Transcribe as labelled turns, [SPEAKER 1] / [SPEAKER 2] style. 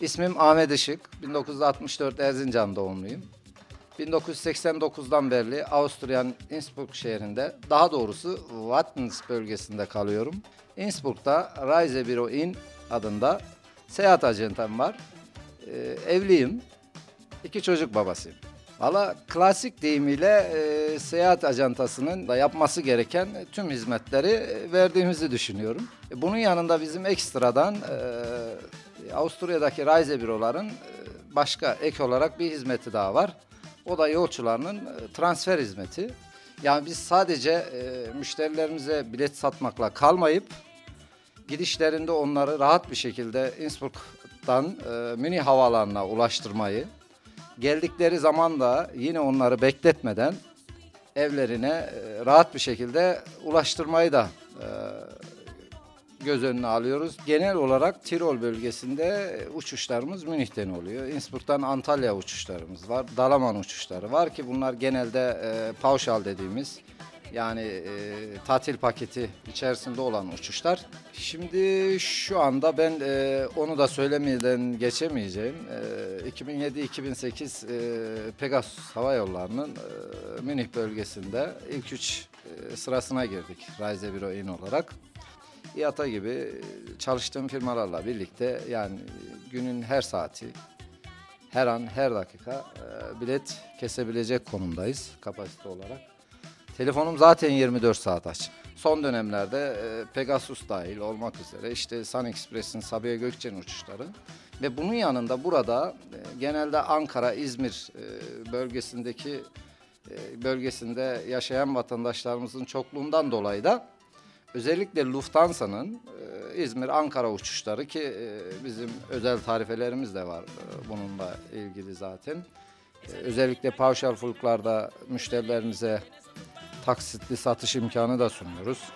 [SPEAKER 1] İsmim Ahmet Işık. 1964 Erzincan doğumluyum. 1989'dan beri Avusturya'nın Innsbruck şehrinde, daha doğrusu Wattens bölgesinde kalıyorum. Innsbruck'ta Reisebüro Inn adında seyahat ajantam var. Ee, evliyim. İki çocuk babasıyım. Valla klasik deyimiyle e, seyahat ajantasının da yapması gereken tüm hizmetleri e, verdiğimizi düşünüyorum. E, Bunun yanında bizim ekstradan e, Avusturya'daki Reisebüroların e, başka ek olarak bir hizmeti daha var. O da yolcularının e, transfer hizmeti. Yani biz sadece e, müşterilerimize bilet satmakla kalmayıp gidişlerinde onları rahat bir şekilde Innsbruck'tan e, Münih havaalanına ulaştırmayı, geldikleri zaman da yine onları bekletmeden evlerine rahat bir şekilde ulaştırmayı da göz önüne alıyoruz. Genel olarak Tirol bölgesinde uçuşlarımız Münih'ten oluyor. Innsbruck'tan Antalya uçuşlarımız var. Dalaman uçuşları var ki bunlar genelde e, pauşal dediğimiz yani e, tatil paketi içerisinde olan uçuşlar. Şimdi şu anda ben e, onu da söylemeden geçemeyeceğim. E, 2007-2008 e, Pegasus Hava Yolları'nın e, Münih bölgesinde ilk üç e, sırasına girdik Reisebüro İN olarak. İATA gibi çalıştığım firmalarla birlikte yani günün her saati, her an, her dakika e, bilet kesebilecek konumdayız kapasite olarak. Telefonum zaten 24 saat açık. Son dönemlerde e, Pegasus dahil olmak üzere işte Sun Express'in Sabiha Gökçen uçuşları ve bunun yanında burada e, genelde Ankara, İzmir bölgesindeki bölgesinde yaşayan vatandaşlarımızın çokluğundan dolayı da özellikle Lufthansa'nın e, İzmir-Ankara uçuşları ki e, bizim özel tarifelerimiz de var e, bununla ilgili zaten. E, özellikle pauşal fulklarda müşterilerimize taksitli satış imkanı da sunuyoruz.